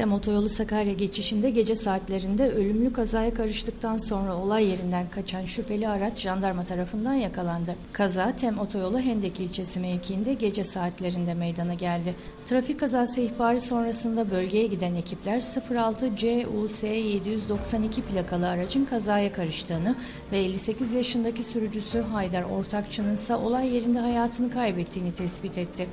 Tem otoyolu Sakarya geçişinde gece saatlerinde ölümlü kazaya karıştıktan sonra olay yerinden kaçan şüpheli araç jandarma tarafından yakalandı. Kaza Tem otoyolu Hendek ilçesi mevkiinde gece saatlerinde meydana geldi. Trafik kazası ihbarı sonrasında bölgeye giden ekipler 06 CUS 792 plakalı aracın kazaya karıştığını ve 58 yaşındaki sürücüsü Haydar Ortakçı'nın ise olay yerinde hayatını kaybettiğini tespit etti.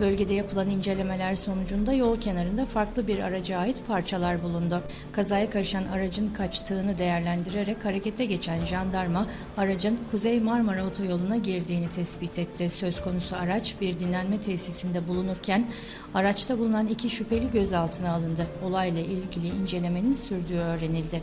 Bölgede yapılan incelemeler sonucunda yol kenarında farklı bir araca ait parçalar bulundu. Kazaya karışan aracın kaçtığını değerlendirerek harekete geçen jandarma aracın Kuzey Marmara Otoyolu'na girdiğini tespit etti. Söz konusu araç bir dinlenme tesisinde bulunurken araçta bulunan iki şüpheli gözaltına alındı. Olayla ilgili incelemenin sürdüğü öğrenildi.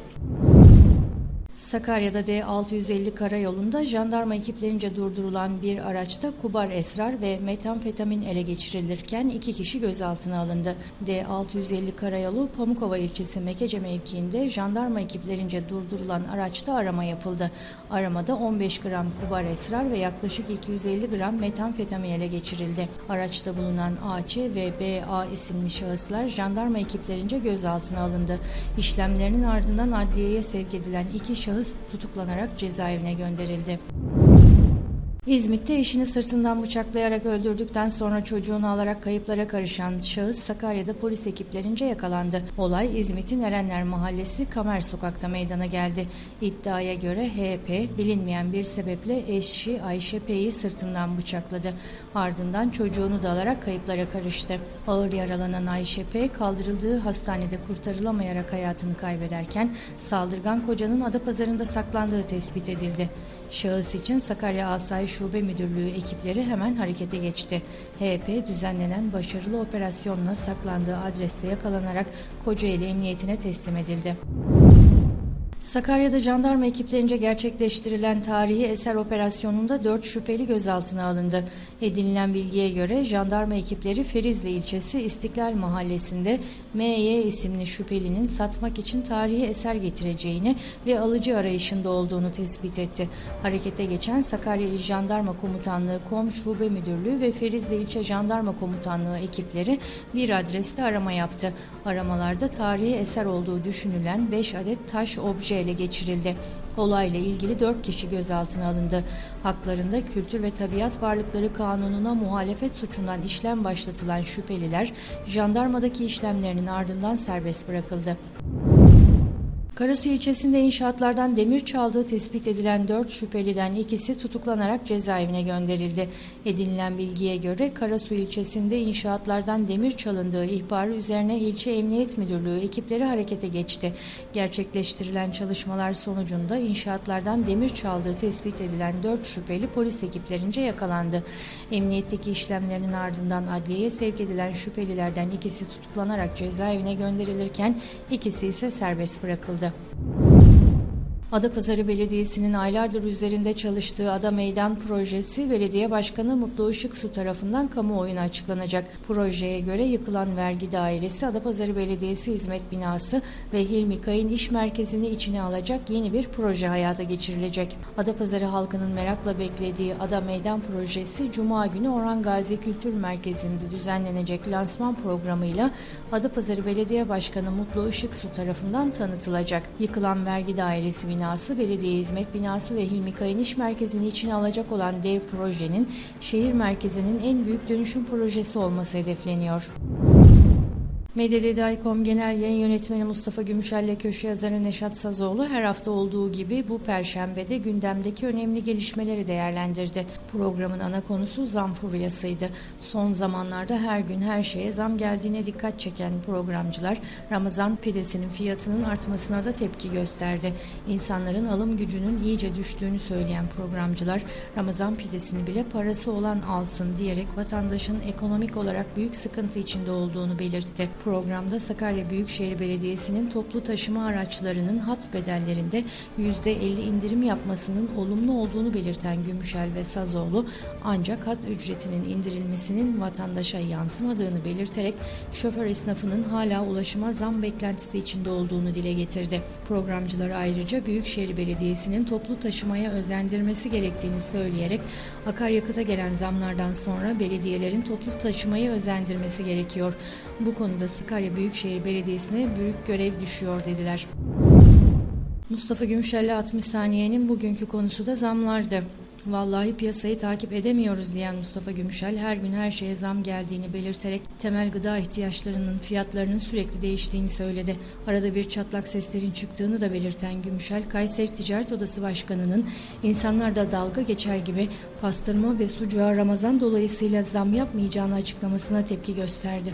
Sakarya'da D650 karayolunda jandarma ekiplerince durdurulan bir araçta kubar esrar ve metamfetamin ele geçirilirken iki kişi gözaltına alındı. D650 karayolu Pamukova ilçesi Mekece mevkiinde jandarma ekiplerince durdurulan araçta arama yapıldı. Aramada 15 gram kubar esrar ve yaklaşık 250 gram metamfetamin ele geçirildi. Araçta bulunan AC ve BA isimli şahıslar jandarma ekiplerince gözaltına alındı. İşlemlerinin ardından adliyeye sevk edilen iki şahıs tutuklanarak cezaevine gönderildi. İzmit'te eşini sırtından bıçaklayarak öldürdükten sonra çocuğunu alarak kayıplara karışan şahıs Sakarya'da polis ekiplerince yakalandı. Olay İzmit'in Erenler Mahallesi Kamer Sokak'ta meydana geldi. İddiaya göre HP bilinmeyen bir sebeple eşi Ayşe P'yi sırtından bıçakladı. Ardından çocuğunu da alarak kayıplara karıştı. Ağır yaralanan Ayşe P kaldırıldığı hastanede kurtarılamayarak hayatını kaybederken saldırgan kocanın Adapazarı'nda saklandığı tespit edildi. Şahıs için Sakarya Asayiş Şube Müdürlüğü ekipleri hemen harekete geçti. HP düzenlenen başarılı operasyonla saklandığı adreste yakalanarak Kocaeli Emniyetine teslim edildi. Sakarya'da jandarma ekiplerince gerçekleştirilen tarihi eser operasyonunda 4 şüpheli gözaltına alındı. Edinilen bilgiye göre jandarma ekipleri Ferizli ilçesi İstiklal Mahallesi'nde MY isimli şüphelinin satmak için tarihi eser getireceğini ve alıcı arayışında olduğunu tespit etti. Harekete geçen Sakarya İl Jandarma Komutanlığı Kom Şube Müdürlüğü ve Ferizli İlçe Jandarma Komutanlığı ekipleri bir adreste arama yaptı. Aramalarda tarihi eser olduğu düşünülen 5 adet taş obje ele geçirildi. Olayla ilgili 4 kişi gözaltına alındı. Haklarında Kültür ve Tabiat Varlıkları Kanunu'na muhalefet suçundan işlem başlatılan şüpheliler jandarmadaki işlemlerinin ardından serbest bırakıldı. Karasu ilçesinde inşaatlardan demir çaldığı tespit edilen 4 şüpheliden ikisi tutuklanarak cezaevine gönderildi. Edinilen bilgiye göre Karasu ilçesinde inşaatlardan demir çalındığı ihbarı üzerine ilçe emniyet müdürlüğü ekipleri harekete geçti. Gerçekleştirilen çalışmalar sonucunda inşaatlardan demir çaldığı tespit edilen 4 şüpheli polis ekiplerince yakalandı. Emniyetteki işlemlerinin ardından adliyeye sevk edilen şüphelilerden ikisi tutuklanarak cezaevine gönderilirken ikisi ise serbest bırakıldı. Adapazarı Belediyesi'nin aylardır üzerinde çalıştığı Ada Meydan Projesi Belediye Başkanı Mutlu Işıksu tarafından kamuoyuna açıklanacak. Projeye göre yıkılan vergi dairesi Adapazarı Belediyesi Hizmet Binası ve Hilmi Kayın İş Merkezi'ni içine alacak yeni bir proje hayata geçirilecek. Adapazarı halkının merakla beklediği Ada Meydan Projesi Cuma günü Orhan Gazi Kültür Merkezi'nde düzenlenecek lansman programıyla Adapazarı Belediye Başkanı Mutlu Işıksu tarafından tanıtılacak. Yıkılan vergi dairesi binası, belediye hizmet binası ve Hilmi Kayın İş Merkezi'ni içine alacak olan dev projenin şehir merkezinin en büyük dönüşüm projesi olması hedefleniyor. Medyadedi.com Genel Yayın Yönetmeni Mustafa Gümüşel'le köşe yazarı Neşat Sazoğlu her hafta olduğu gibi bu perşembede gündemdeki önemli gelişmeleri değerlendirdi. Programın ana konusu zam furyasıydı. Son zamanlarda her gün her şeye zam geldiğine dikkat çeken programcılar Ramazan pidesinin fiyatının artmasına da tepki gösterdi. İnsanların alım gücünün iyice düştüğünü söyleyen programcılar Ramazan pidesini bile parası olan alsın diyerek vatandaşın ekonomik olarak büyük sıkıntı içinde olduğunu belirtti. Programda Sakarya Büyükşehir Belediyesi'nin toplu taşıma araçlarının hat bedellerinde %50 indirim yapmasının olumlu olduğunu belirten Gümüşel ve Sazoğlu ancak hat ücretinin indirilmesinin vatandaşa yansımadığını belirterek şoför esnafının hala ulaşıma zam beklentisi içinde olduğunu dile getirdi. Programcılar ayrıca Büyükşehir Belediyesi'nin toplu taşımaya özendirmesi gerektiğini söyleyerek akaryakıta gelen zamlardan sonra belediyelerin toplu taşımayı özendirmesi gerekiyor. Bu konuda Sakarya Büyükşehir Belediyesi'ne büyük görev düşüyor dediler. Mustafa Gümüşel'le 60 saniyenin bugünkü konusu da zamlardı. Vallahi piyasayı takip edemiyoruz diyen Mustafa Gümüşel her gün her şeye zam geldiğini belirterek temel gıda ihtiyaçlarının fiyatlarının sürekli değiştiğini söyledi. Arada bir çatlak seslerin çıktığını da belirten Gümüşel, Kayseri Ticaret Odası Başkanı'nın insanlarda dalga geçer gibi pastırma ve sucuğa Ramazan dolayısıyla zam yapmayacağını açıklamasına tepki gösterdi.